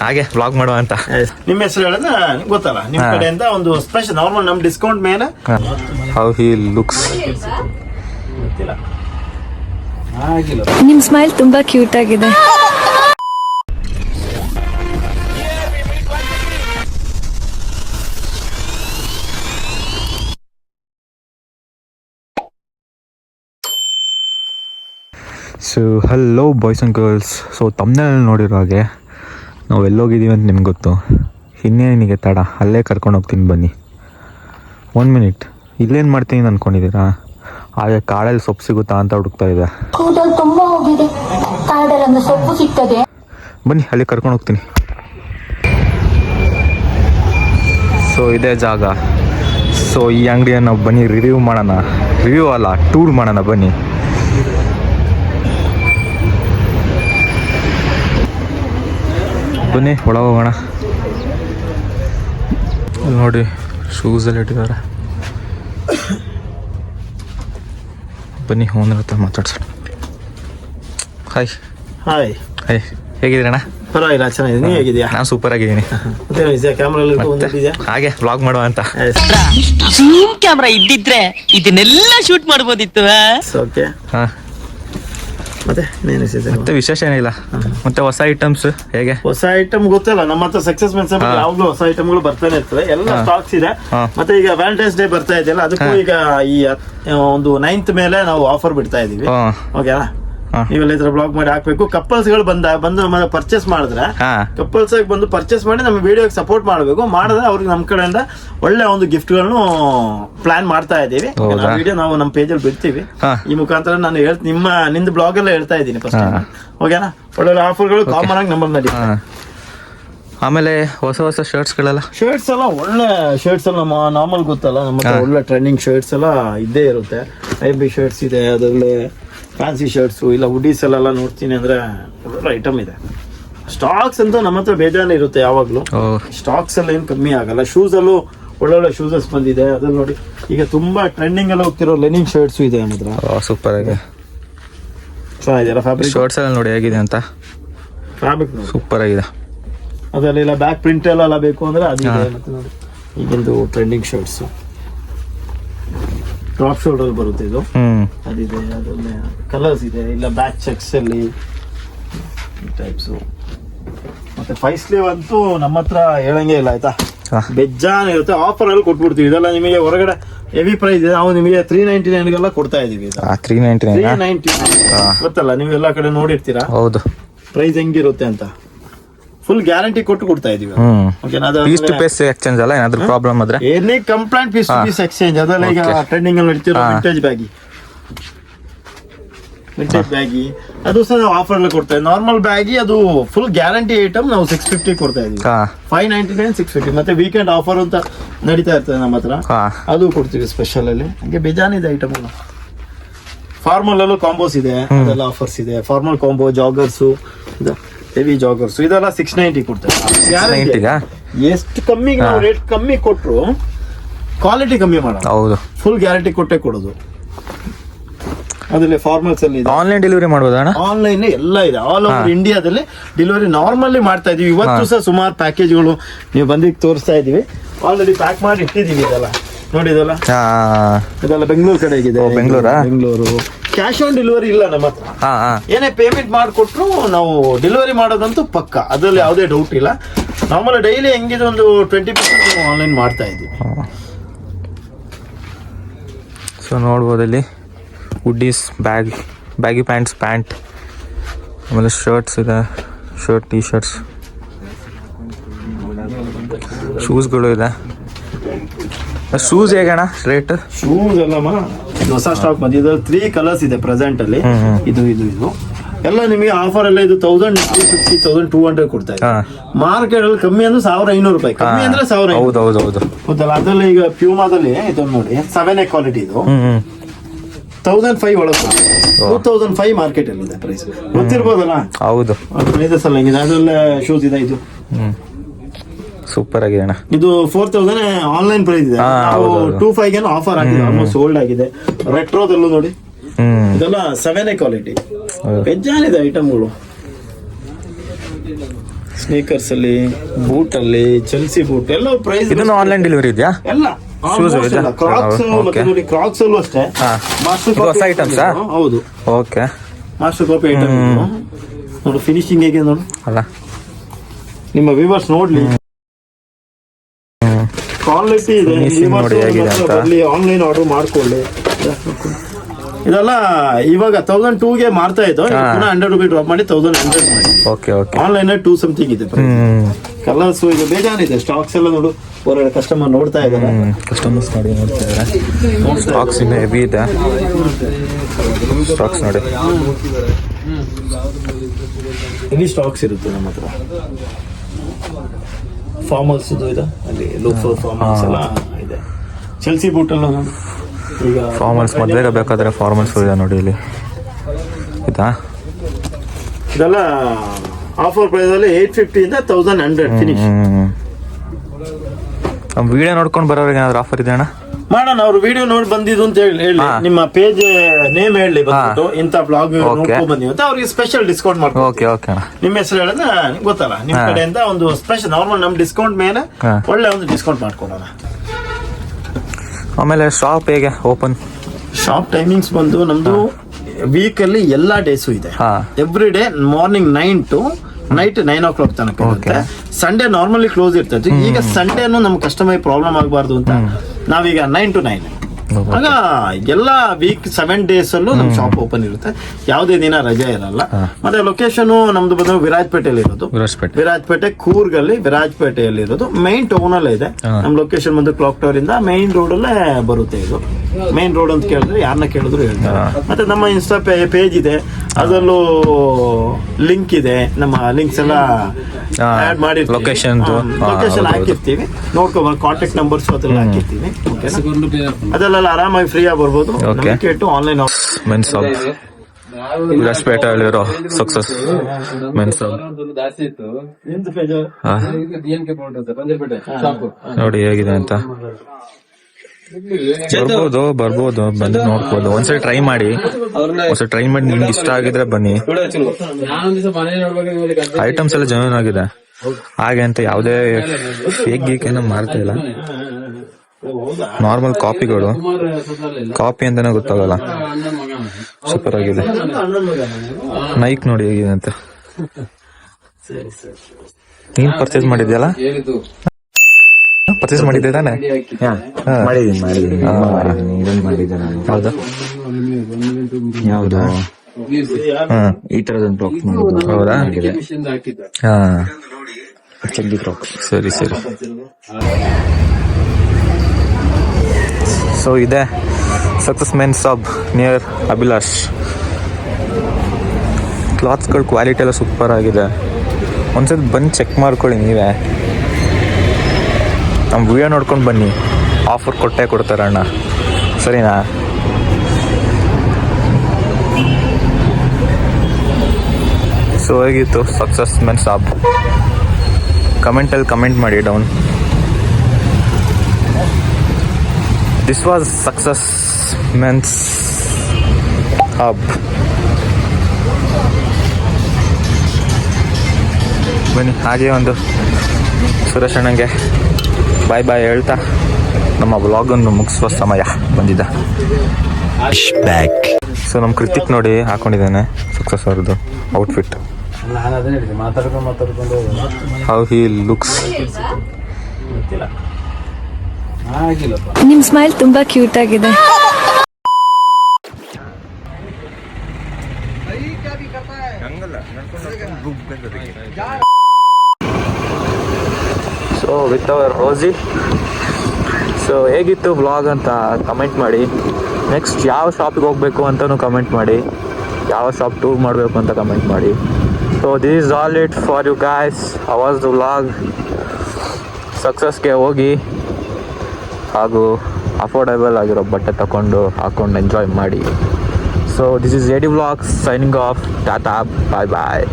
ಹಾಗೆ ಬ್ಲಾಗ್ ಮಾಡುವ ಅಂತ. ನಿಮ್ಮ ಹೆಸರು ಹೇಳಿದ್ರೆ ಗೊತ್ತಲ್ಲ. ನಿಮ್ಮ ಕಡೆಯಿಂದ ಒಂದು ಸ್ಪೆಷಲ್ ನಾರ್ಮಲ್ ನಮ್ ಡಿಸ್ಕೌಂಟ್ ಮೇಲೆ. ಹೌ. ಹಿ ಲುಕ್ಸ್ ನಿಮ್ ಸ್ಮೈಲ್ ತುಂಬಾ ಕ್ಯೂಟ್ ಆಗಿದೆ. So hello boys and girls so ತಮ್ಮನಲ್ಲಿ ನೋಡಿರೋ ಹಾಗೆ ನಾವು ಎಲ್ಲೋಗಿದ್ದೀವಿ ಅಂತ ನಿಮ್ಗೆ ಗೊತ್ತು. ಇನ್ನೇನಿಗೆ ತಡ? ಅಲ್ಲೇ ಕರ್ಕೊಂಡು ಹೋಗ್ತೀನಿ ಬನ್ನಿ. ಒನ್ ಮಿನಿಟ್ ಇಲ್ಲೇನು ಮಾಡ್ತೀನಿ ಅಂತ ಅಂದ್ಕೊಂಡಿದ್ದೀರಾ ಹಾಗೆ ಕಾಡಲ್ಲಿ ಸೊಪ್ಪು ಸಿಗುತ್ತಾ ಅಂತ ಹುಡುಕ್ತಾ ಇದೆ ಸೊಪ್ಪು ಸಿಗ್ತದೆ. ಬನ್ನಿ ಅಲ್ಲಿ ಕರ್ಕೊಂಡು ಹೋಗ್ತೀನಿ. ಸೊ ಇದೇ ಜಾಗ. ಸೊ ಈ ಅಂಗಡಿಯನ್ನು ಬನ್ನಿ ರಿವ್ಯೂ ಮಾಡೋಣ. ರಿವ್ಯೂ ಅಲ್ಲ ಟೂರ್ ಮಾಡೋಣ ಬನ್ನಿ. ಬನ್ನಿ ಒಳಗೆ ಹೋಗೋಣ. ನೋಡಿ ಶೂಸ್ ಎಲ್ಲ ಇಟ್ಟಿದ್ದಾರೆ. ಬನ್ನಿ ಓನರ್ ಹತ್ರ ಮಾತಾಡ್ಸೋಣ. ಹಾಯ್ ಹಾಯ್ ಹಾಯ್ ಹೇಗಿದ್ದೀರಣ್ಣ? ಪರವಾಗಿಲ್ಲ ಚೆನ್ನಾಗಿದೆ. ನೀ ಹೇಗಿದ್ಯಾ ನಾನು ಸೂಪರ್ ಆಗಿದ್ದೀನಿ ಹಾಗೆ ಬ್ಲಾಗ್ ಮಾಡುವ ಅಂತ. ಕ್ಯಾಮ್ರಾ ಇದ್ದಿದ್ರೆ ಇದನ್ನೆಲ್ಲ ಶೂಟ್ ಮಾಡ್ಬೋದಿತ್ತು? ಓಕೆ ಹಾ. ಮತ್ತೆ? ಮತ್ತೆ ವಿಶೇಷ ಏನಿಲ್ಲ. ಮತ್ತೆ ಹೊಸ ಐಟಮ್ಸ್ ಹೇಗೆ? ಹೊಸ ಐಟಮ್ ಗೊತ್ತಲ್ಲ ನಮ್ಮ ಹತ್ರ ಸಕ್ಸಸ್ ಮೆನ್ಸ್ ಯಾವಾಗಲೂ ಹೊಸ ಐಟಮ್ಗಳು ಬರ್ತಾನೆ ಇರ್ತವೆ ಎಲ್ಲ. ಸ್ಟಾಕ್ಸ್ ಇದೆ. ಮತ್ತೆ ಈಗ ವ್ಯಾಲೆಂಟೈನ್ಸ್ ಡೇ ಬರ್ತಾ ಇದೆಯಲ್ಲ ಅದಕ್ಕೂ ಈಗ ಈ ಒಂದು ನೈನ್ತ್ ಮೇಲೆ ನಾವು ಆಫರ್ ಬಿಡ್ತಾ ಇದೀವಿ. ಓಕೆನಾ. ನೀವೆಲ್ಲ ಇದ್ರ ಬ್ಲಾಗ್ ಮಾಡಿ ಹಾಕ್ಬೇಕು. ಕಪಲ್ಸ್ಗಳು ಬಂದ ಬಂದು ಪರ್ಚೇಸ್ ಮಾಡಿದ್ರೆ ಕಪಲ್ಸ್ ಆಗಿ ಬಂದು ಪರ್ಚೇಸ್ ಮಾಡಿ ನಮ್ಮ ವಿಡಿಯೋಗೆ ಸಪೋರ್ಟ್ ಮಾಡಬೇಕು. ಮಾಡಿದ್ರೆ ಅವ್ರಿಗೆ ನಮ್ಮ ಕಡೆಯಿಂದ ಒಳ್ಳೆ ಒಂದು ಗಿಫ್ಟ್ಗಳನ್ನು ಪ್ಲಾನ್ ಮಾಡ್ತಾ ಇದ್ದೀವಿ. ಹೌದಾ? ವಿಡಿಯೋ ನಾವು ನಮ್ಮ ಪೇಜಲ್ಲಿ ಅಲ್ಲಿ ಬಿಡ್ತೀವಿ. ಈ ಮುಖಾಂತರ ನಾನು ಹೇಳ್ ನಿಮ್ಮ ನಿಂದ ಬ್ಲಾಗ್ ಎಲ್ಲ ಹೇಳ್ತಾ ಇದ್ದೀನಿ ಫಸ್ಟ್ ಓಕೆನಾ ಓಕೆನಾ ಒಳ್ಳೊಳ್ಳೆ ಆಫರ್ಗಳು ಕಾಮನ್ ಆಗಿ ನಂಬರ್ ನಡೀತಾ ಆಮೇಲೆ ಹೊಸ ಹೊಸ ಶರ್ಟ್ಸ್ ಗಳೆಲ್ಲ? ಶರ್ಟ್ಸ್ ಎಲ್ಲ ಒಳ್ಳೆ ಶರ್ಟ್ಸ್ ಎಲ್ಲ ನಮ್ಮ ನಾರ್ಮಲ್ ಗೊತ್ತಲ್ಲ ನಮ್ಮ ಒಳ್ಳೆ ಟ್ರೆಂಡಿಂಗ್ ಶರ್ಟ್ಸ್ ಎಲ್ಲ ಇದ್ದೇ ಇರುತ್ತೆ. ಐ ಬಿ ಶರ್ಟ್ಸ್ ಇದೆ ಅದರಲ್ಲಿ ಫ್ಯಾನ್ಸಿ ಶರ್ಟ್ಸು ಇಲ್ಲ ಹುಡೀಸ್ ಎಲ್ಲ ನೋಡ್ತೀನಿ ಅಂದ್ರೆ ಒಳ್ಳೆ ಐಟಮ್ ಇದೆ. ಸ್ಟಾಕ್ಸ್ ಅಂತೂ ನಮ್ಮ ಹತ್ರ ಬೇಜಾನ್ ಇರುತ್ತೆ ಯಾವಾಗಲೂ. ಸ್ಟಾಕ್ಸ್ ಎಲ್ಲ ಏನು ಕಮ್ಮಿ ಆಗಲ್ಲ. ಶೂಸ್ ಅಲ್ಲೂ ಒಳ್ಳೊಳ್ಳೆ ಶೂಸಸ್ ಬಂದಿದೆ. ಅದನ್ನ ನೋಡಿ. ಈಗ ತುಂಬಾ ಟ್ರೆಂಡಿಂಗ್ ಎಲ್ಲ ಹೋಗ್ತಿರೋ ಲೆನಿಂಗ್ ಶರ್ಟ್ಸ್ ಇದೆ ಹತ್ರ. ಸೂಪರ್ ಆಗಿ ಚೆನ್ನಾಗಿದೆಯಲ್ಲ ಫ್ಯಾಬ್ರಿಕ್ ಶರ್ಟ್ಸ್ ಎಲ್ಲ ನೋಡಿ ಹೇಗಿದೆ ಅಂತ. ಫ್ಯಾಬ್ರಿಕ್ ಸೂಪರ್ ಆಗಿದೆ. ಅದರಲ್ಲಿ ಬ್ಯಾಕ್ ಪ್ರಿಂಟ್ ಎಲ್ಲ ಬೇಕು ಅಂದ್ರೆ ಅದು ಹಾ. ಮತ್ತೆ ನೋಡಿ. ಈಗಿಂದು ಟ್ರೆಂಡಿಂಗ್ ಶರ್ಟ್ಸ್ ಡ್ರಾಪ್ ಶೋಲ್ಡರ್ ಬರುತ್ತೆ ಇದು. ಅದಿದೆ ಅದನ್ನೇ ಕಲರ್ಸ್ ಇದೆ. ಇಲ್ಲ ಬ್ಯಾಕ್ ಚೆಕ್ಸ್ ಅಲ್ಲಿ ಟೈಪ್ಸ್ ಮತ್ತೆ ಫೈವ್ ಸ್ಲೀವ್ ಅಂತೂ ನಮ್ಮ ಹತ್ರ ಹೇಳಂಗೆ ಇಲ್ಲ ಆಯ್ತಾ. ಬೆಜ್ಜಾನ್ ಇರುತ್ತೆ. ಆಫರ್ ಅಲ್ಲಿ ಕೊಟ್ಬಿಡ್ತೀವಿ. ಇದೆಲ್ಲ ನಿಮಗೆ ಹೊರಗಡೆ ಹೆವಿ ಪ್ರೈಸ್ ಇದೆ. ನಾವು ನಿಮಗೆ ತ್ರೀ ನೈಂಟಿ ನೈನ್ಗೆಲ್ಲ ಕೊಡ್ತಾ ಇದೀವಿ ತ್ರೀ ನೈಂಟಿ ನೈನ್ ಗೊತ್ತಲ್ಲ ನೀವು ಎಲ್ಲ ಕಡೆ ನೋಡಿರ್ತೀರಾ? ಹೌದು. ಪ್ರೈಸ್ ಹೆಂಗಿರುತ್ತೆ ಅಂತ? ಫುಲ್ ಗ್ಯಾರಂಟಿ ಕೊಟ್ಟು ಕೊಡ್ತಾ ಇದೀವಿ. ಓಕೆನಾ ಅದು ಪೀಸ್ ಟು ಪೀಸ್ ಎಕ್ಸ್ಚೇಂಜ್ ಅಲ್ಲ? ಏನಾದ್ರೂ ಪ್ರಾಬ್ಲಮ್ ಆದ್ರೆ? ಏನೇ complaint piece to. Piece exchange ಅದೆಲ್ಲ ಈಗ. ಟ್ರೆಂಡಿಂಗ್ ಅಲ್ಲಿ ನಡೀತಿರೋ ವಿಂಟೇಜ್ ಬ್ಯಾಗಿ ವಿಂಟೇಜ್ ಬ್ಯಾಗಿ ಅದು ಸಹ ನಾವು ಆಫರ್ ಅಲ್ಲಿ ಕೊಡ್ತಾ ಇದ್ದೀವಿ. ನಾರ್ಮಲ್ ಬ್ಯಾಗಿ ಅದು ಫುಲ್ ಗ್ಯಾರಂಟಿ ಐಟಮ್ ನಾವು ಸಿಕ್ಸ್ ಫಿಫ್ಟಿ ಕೊಡ್ತಾ ಇದೀವಿ. Five ninety nine six fifty ಮತ್ತೆ ವೀಕೆಂಡ್ ಆಫರ್ ಅಂತ ನಡೀತಾ ಇರ್ತದೆ ನಮ್ಮ ಹತ್ರ. ಅದು ಕೊಡ್ತೀವಿ ಸ್ಪೆಷಲ್ ಅಲ್ಲಿ. ಹಂಗೆ ಬೇಜಾನಿದೆ ಐಟಮ್ ಫಾರ್ಮಲ್ ಅಲ್ಲೂ ಕಾಂಬೋಸ್ ಇದೆ. ಅದೆಲ್ಲ ಆಫರ್ಸ್ ಇದೆ. Formal combo joggers heavy joggers ಇದೆಲ್ಲ ಸಿಕ್ಸ್ ನೈಂಟಿ ಕೊಡ್ತಾರೆ. ಎಷ್ಟು ಕಮ್ಮಿ ನಾವು ರೇಟ್ ಕಮ್ಮಿ ಕೊಟ್ರು ಕ್ವಾಲಿಟಿ ಕಮ್ಮಿ ಮಾಡೋದು ಹೌದು. ಫುಲ್ ಗ್ಯಾರಂಟಿ ಕೊಟ್ಟೆ ಕೊಡೋದು. ಅದರಲ್ಲಿ ಫಾರ್ಮಲ್ಸ್ ಅಲ್ಲಿ ಇದೆ. ಆನ್ಲೈನ್ ಡೆಲಿವರಿ ಮಾಡ್ಬೋದಾ ಅಣ್ಣ? ಆನ್ಲೈನ್ ಎಲ್ಲ ಇದೆ. All over. ಇಂಡಿಯಾದಲ್ಲಿ ಡೆಲಿವರಿ ನಾರ್ಮಲಿ ಮಾಡ್ತಾ ಇದೀವಿ ಇವತ್ತು ಸಹ ಸುಮಾರು ಪ್ಯಾಕೇಜ್ಗಳು ನೀವು ಬಂದಿಗೆ ತೋರಿಸ್ತಾ ಇದೀವಿ ಆಲ್ರೆಡಿ ಪ್ಯಾಕ್ ಮಾಡಿ ಇಟ್ಟಿದೀವಿ ಇದೆಲ್ಲ. ನೋಡಿ ಇದೆಲ್ಲ ಬೆಂಗಳೂರು ಕಡೆಗಿದೆ. ಓ, ಬೆಂಗಳೂರಾ? ಬೆಂಗಳೂರು. ಕ್ಯಾಶ್ ಆನ್ ಡೆಲಿವರಿ ಇಲ್ಲ ನಮ್ಮ ಹತ್ರ. ಹಾ ಹಾ. ಏನೇ ಪೇಮೆಂಟ್ ಮಾಡಿಕೊಟ್ರು ನಾವು ಡೆಲಿವರಿ ಮಾಡೋದಂತೂ ಪಕ್ಕ. ಅದರಲ್ಲಿ ಯಾವುದೇ ಡೌಟ್ ಇಲ್ಲ. ನಾರ್ಮಲ್ ಡೈಲಿ ಹೆಂಗಿದೆ ಒಂದು ಟ್ವೆಂಟಿ ಪರ್ಸೆಂಟ್ ನಾವು ಆನ್ಲೈನ್ ಮಾಡ್ತಾ ಇದ್ದೀವಿ. ಸೊ ನೋಡ್ಬೋದು ಇಲ್ಲಿ. Hoodies bag baggy pants pant ಆಮೇಲೆ ಶರ್ಟ್ಸ್ ಇದೆ. ಶರ್ಟ್ ಟಿ ಶರ್ಟ್ಸ್ ಶೂಸ್ಗಳು ಇದೆ. ಶೂಸ್ ಹೇಗಣ್ಣ? ರೇಟ್ ಶೂಸ್ ಎಲ್ಲಮ್ಮ? ಇದು ಹೊಸ ಸ್ಟಾಕ್ ಬಂದಿದೆ. ತ್ರೀ ಕಲರ್ಸ್ ಇದೆ ಪ್ರೆಸೆಂಟ್ ಅಲ್ಲಿ. ಇದು ಇದು ಇದು. ಎಲ್ಲ ನಿಮಗೆ ಆಫರ್ ಎಲ್ಲ ಇದು thousand fifty thousand two hundred ಕೊಡ್ತಾ ಇದೆ. ಮಾರ್ಕೆಟ್ ಅಲ್ಲಿ ಕಮ್ಮಿ ಅಂದ್ರೆ ಸಾವಿರ ಐನೂರು ರೂಪಾಯಿ. ಕಮ್ಮಿ ಅಂದ್ರೆ ಸಾವಿರ. ಹೌದು ಹೌದು ಹೌದು. ಗೊತ್ತಲ್ಲ ಅದ್ರಲ್ಲಿ ಈಗ ಪ್ಯೂಮಾದಲ್ಲಿ ಇದನ್ನ ನೋಡಿ ಸೆವೆನ್ ಎ ಕ್ವಾಲಿಟಿ ಇದು. ತೌಸಂಡ್ ಫೈವ್ ಒಳಗೆ ಟೂ ತೌಸಂಡ್ ಫೈವ್ ಮಾರ್ಕೆಟ್ ಅಲ್ಲಿ ಇದೆ ಪ್ರೈಸ್ ಗೊತ್ತಿರ್ಬೋದಲ್ಲ? ಹೌದು. ಹೆಂಗಿದೆ? ಅದ್ರಲ್ಲ ಶೂಸ್ ಇದೆ ಇದು. ಸೂಪರ್ ಆಗಿದೆ ಅಣ್ಣ. ಇದು ಫೋರ್ ತೌಸಂಡ್ ಆನ್ಲೈನ್ ಪ್ರೈಸ್ ಇದೆ. ಟೂ ಫೈವ್ಗೆ ಆಫರ್ ಆಗಿದೆ ಆಲ್ಮೋಸ್ಟ್ ಸೋಲ್ಡ್ ಆಗಿದೆ. ರೆಟ್ರೋದಲ್ಲೂ ನೋಡಿ. ಇದೆಲ್ಲ ಸೆವೆನ್ ಕ್ವಾಲಿಟಿ ವೆಜ್ ಬೆಜ್ಜಾನಿದೆ ಐಟಮ್ಗಳು ಸ್ನೀಕರ್ಸ್ ಅಲ್ಲಿ ಬೂಟ್ ಅಲ್ಲಿ ಚೆಲ್ಸಿ ಬೂಟ್ ಎಲ್ಲ ಪ್ರೈಸ್ ಇದನ್ನು ಆನ್ಲೈನ್ ಡೆಲಿವರಿ ಇದೆಯಾ? ಎಲ್ಲ? ಕ್ರಾಕ್ಸ್ ಅಲ್ಲೂ ಅಷ್ಟೇ. ಹೊಸ items ಹೌದು. ಓಕೆ ಮಾಸ್ಟರ್ ಕಾಪಿ ಐಟಮ್ ನೋಡು ಫಿನಿಶಿಂಗ್ ಹೇಗೆ ನೋಡು. ಅಲ್ಲ. ನಿಮ್ಮ ವ್ಯೂವರ್ಸ್ ನೋಡ್ಲಿ. ಕ್ವಾಲಿಟಿ ಇದೆ. ನೋಡಿ ಹೇಗಿದೆ ಅಂತ. ಆನ್ಲೈನ್ ಆರ್ಡರ್ ಮಾಡ್ಕೊಳ್ಳಿ. ಇದೆಲ್ಲ ಇವಾಗ ತೌಸಂಡ್ ಟೂಗೆ ಮಾರ್ತಾ ಇದ್ದೋ. ಪುನಃ ಹಂಡ್ರೆಡ್ ರುಪಿ ಡ್ರಾಪ್ ಮಾಡಿ ತೌಸಂಡ್ ಹಂಡ್ರೆಡ್ ಮಾಡಿ. Okay okay online two something ಇದೆ ಕಲರ್ಸ್ ಈಗ ಬೇಜಾನಿದೆ ಸ್ಟಾಕ್ಸ್ ಎಲ್ಲ ನೋಡು ಹೊರಗಡೆ ಕಸ್ಟಮರ್ ನೋಡ್ತಾ ಇದ್ದಾರೆ. ಕಸ್ಟಮರ್ಸ್ ನೋಡಿ ನೋಡ್ತಾ ಇದ್ದಾರೆ. ಸ್ಟಾಕ್ಸ್ ಇನ್ನು ಹೆವಿ ಇದೆ. ಸ್ಟಾಕ್ಸ್ ನೋಡಿ. ಇಲ್ಲಿ ಸ್ಟಾಕ್ಸ್ ಇರುತ್ತೆ ನಮ್ಮ ಹತ್ರ? ಫಾರ್ಮಲ್ಸ್ ಇದೆ ಅಲ್ಲಿ ಲೋಫರ್ ಫಾರ್ಮಲ್ಸ್ ಎಲ್ಲ ಇದೆ. ಚೆಲ್ಸಿ ಬೂಟ್ ಎಲ್ಲ ನೋಡು ಈಗ ಫಾರ್ಮಲ್ಸ್ ಮದುವೆಗೆ ಬೇಕಾದ್ರೆ ಫಾರ್ಮಲ್ಸ್ ಇದೆ ನೋಡಿ ಇಲ್ಲಿ. ಆಯ್ತಾ? ಇದೆಲ್ಲ ಆಫರ್ ಪ್ರೈಸ್ ಅಲ್ಲಿ ಏಟ್ ಫಿಫ್ಟಿ ಇಂದ ತೌಸಂಡ್ ಹಂಡ್ರೆಡ್ ಫಿನಿಶ್ ನಮ್ಮ ವಿಡಿಯೋ ನೋಡ್ಕೊಂಡು ಬರೋರಿಗೆ ಏನಾದ್ರು ಆಫರ್ ಇದೆ ಅಣ್ಣ? ಮಾಡೋಣ ಅವ್ರು ವಿಡಿಯೋ ನೋಡಿ ಬಂದಿದ್ದು ಅಂತ ಹೇಳಿ ಹೇಳಿ. ನಿಮ್ಮ ಪೇಜ್ ನೇಮ್ ಹೇಳಿ ಬಂದ್ಬಿಟ್ಟು ಇಂಥ ಬ್ಲಾಗ್ ನೋಡ್ಕೊಂಡು ಬಂದಿವಿ ಅಂತ ಅವ್ರಿಗೆ ಸ್ಪೆಷಲ್ ಡಿಸ್ಕೌಂಟ್ ಮಾಡ್ಕೊಂಡು ಓಕೆ ಓಕೆ ಅಣ್ಣ. ನಿಮ್ಮ ಹೆಸರು ಹೇಳಿದ್ರೆ ಗೊತ್ತಲ್ಲ ನಿಮ್ ಕಡೆಯಿಂದ ಒಂದು ಸ್ಪೆಷಲ್ ನಾರ್ಮಲ್ ನಮ್ ಡಿಸ್ಕೌಂಟ್ ಮೇಲೆ ಹಾ. ಒಳ್ಳೆ ಒಂದು ಡಿಸ್ಕೌಂಟ್ ಮಾಡ್ಕೊಡೋಣ. ಆಮೇಲೆ ಶಾಪ್ ಹೇಗೆ ಓಪನ್ ಶಾಪ್ ಟೈಮಿಂಗ್ಸ್ ಬಂದು ನಮ್ದು ವೀಕ್ ಅಲ್ಲಿ ಎಲ್ಲಾ ಡೇಸು ಇದೆ. ಹಾ. Every day morning nine to night nine o'clock ತನಕ ಇರುತ್ತೆ. ಸಂಡೇ ನಾರ್ಮಲಿ ಕ್ಲೋಸ್ ಇರ್ತದೆ. ಈಗ ಸಂಡೇನು ನಮ್ ಕಸ್ಟಮರ್ ಪ್ರಾಬ್ಲಮ್ ಆಗಬಾರ್ದು ಅಂತ. ನಾವೀಗ ನೈನ್ ಟು ನೈನ್ ಆಗ ಎಲ್ಲ ವೀಕ್ ಸೆವೆನ್ ಡೇಸ್ ಅಲ್ಲೂ ನಮ್ ಶಾಪ್ ಓಪನ್ ಇರುತ್ತೆ. ಯಾವುದೇ ದಿನ ರಜೆ ಇರಲ್ಲ. ಮತ್ತೆ ಲೊಕೇಶನ್ ನಮ್ದು ವಿರಾಜ್ ವಿರಾಜಪೇಟೆಯಲ್ಲಿ ಇರೋದು. ವಿರಾಜ್ಪೇಟೆ. ವಿರಾಜಪೇಟೆ ಕೂರ್ಗಲ್ಲಿ ವಿರಾಜ್ಪೇಟೆಯಲ್ಲಿ ಇರೋದು. ಮೈನ್ ಟೌನ್ ಅಲ್ಲೇ ಇದೆ. ನಮ್ ಲೊಕೇಶನ್ ಬಂದು ಕ್ಲಾಕ್ ಟವರ್ ಇಂದ ಮೈನ್ ರೋಡ್ ಅಲ್ಲೇ ಬರುತ್ತೆ ಇದು. ಮೈನ್ ರೋಡ್ ಅಂತ ಕೇಳಿದ್ರೆ ಯಾರನ್ನ ಕೇಳಿದ್ರು ಹೇಳ್ತಾರೆ. ಮತ್ತೆ ನಮ್ಮ ಇನ್ಸ್ಟಾ ಪೇಜ್ ಇದೆ. ಅದರಲ್ಲೂ ಲಿಂಕ್ ಇದೆ. ನಮ್ಮ ಲಿಂಕ್ಸ್ ಎಲ್ಲ. ಆಡ್ ಮಾಡಿ ಲೊಕೇಶನ್. ಲೊಕೇಶನ್. ಹಾಕಿರ್ತೀವಿ. ನೋಡ್ಕೊಬೋದು ಕಾಂಟ್ಯಾಕ್ಟ್ ನಂಬರ್ಸ್ ಅದೆಲ್ಲ ಹಾಕಿರ್ತೀವಿ. ಓಕೆನಾ? ಅದೆಲ್ಲ ಆರಾಮಾಗಿ ಫ್ರೀ ಆಗಿ ಬರ್ಬೋದು. ನಂಬಿಕೆ ಇಟ್ಟು ಆನ್ಲೈನ್ ಮೆನ್ಸ್ ವಿರಾಜಪೇಟೆಯಲ್ಲಿರೋ ಸಕ್ಸಸ್ ಮೆನ್ಸ್ ನೋಡಿ ಹೇಗಿದೆ ಅಂತ. ಬರ್ಬೋದು ಬರ್ಬೋದು. ಬಂದು ನೋಡ್ಬೋದು. ಒಂದ್ಸಲ ಟ್ರೈ ಮಾಡಿ. ಒಂದ್ಸಲ ಟ್ರೈ ಮಾಡಿ. ನಿಮ್ಗೆ ಇಷ್ಟ ಆಗಿದ್ರೆ ಬನ್ನಿ. ಐಟಮ್ಸ್ ಎಲ್ಲ ಜನ ಆಗಿದೆ. ಹಾಗೆ ಅಂತ ಯಾವುದೇ ಫೇಕ್ ಗೀಕ್ ಏನೋ ಮಾಡ್ತಾ ಇಲ್ಲ. ನಾರ್ಮಲ್ ಕಾಪಿಗಳು ಕಾಪಿ ಅಂತಾನೆ ಗೊತ್ತಾಗಲ್ಲ. ಸೂಪರ್ ಆಗಿದೆ. ನೈಕ್ ನೋಡಿ ಹೇಗಿದೆ ಅಂತ. ನೀನ್ ಪರ್ಚೇಸ್ ಮಾಡಿದ್ಯಲ್ಲ? ಪರ್ಚೇಸ್ ಮಾಡಿದ್ದೆ ತಾನೆ? ಹೌದಾ? ಯಾವ್ದು? ಹಾ. ಈ ತರದೊಂದು ಮಾಡಿದ್ದು ಹೌದಾ. ಹಾ. ಚಂದಿ ಫ್ರಾಕ್ ಸರಿ ಸರಿ. ಸೊ ಇದೆ success men sub near Abhilash. ಕ್ಲಾತ್ಸ್ಗಳ quality ಎಲ್ಲ ಸೂಪರ್ ಆಗಿದೆ. ಒಂದ್ಸತಿ ಬಂದು ಚೆಕ್ ಮಾಡ್ಕೊಳ್ಳಿ ನೀವೇ. ನಮ್ಮ ವಿಡಿಯೋ ನೋಡ್ಕೊಂಡು ಬನ್ನಿ. ಆಫರ್ ಕೊಟ್ಟೆ ಕೊಡ್ತಾರಣ್ಣ ಸರಿನಾ? ಸೊ ಹೇಗಿತ್ತು ಸಕ್ಸಸ್ ಮೆನ್ ಸಾಬ್ ಕಮೆಂಟಲ್ಲಿ ಕಮೆಂಟ್ ಮಾಡಿ down this was success men's hub ಬನ್ನಿ ಹಾಗೆ ಒಂದು ಸುರೇಶ್ ಅಣ್ಣಂಗೆ ಬಾಯ್ ಬಾಯ್ ಹೇಳ್ತಾ ನಮ್ಮ ವ್ಲಾಗನ್ನು ಮುಗಿಸುವ ಸಮಯ ಬಂದಿದ್ದ ಸೊ ನಮ್ಮ ಕೃತಿಕ್ ನೋಡಿ ಹಾಕೊಂಡಿದ್ದಾನೆ ಸಕ್ಸಸ್ ಅವ್ರದ್ದು ಔಟ್ಫಿಟ್ ಹೌ ಹಿ ಲುಕ್ಸ್ ನಿಮ್ ಸ್ಮೈಲ್ ತುಂಬಾ ಕ್ಯೂಟ್ ಆಗಿದೆ. So with our Rosie so ಹೇಗಿತ್ತು ಬ್ಲಾಗ್ ಅಂತ ಕಮೆಂಟ್ ಮಾಡಿ. ನೆಕ್ಸ್ಟ್ ಯಾವ ಶಾಪಿಗೆ ಹೋಗಬೇಕು ಅಂತಲೂ ಕಮೆಂಟ್ ಮಾಡಿ. ಯಾವ ಶಾಪ್ ಟೂರ್ ಮಾಡಬೇಕು ಅಂತ ಕಮೆಂಟ್ ಮಾಡಿ. So this is all it for you guys always the vlog ಸಕ್ಸಸ್ಗೆ ಹೋಗಿ. ಹಾಗೂ ಅಫೋರ್ಡೆಬಲ್ ಆಗಿರೋ ಬಟ್ಟೆ ತಗೊಂಡು ಹಾಕೊಂಡು ಎಂಜಾಯ್ ಮಾಡಿ. So this is Adi vlogs signing off Tata bye bye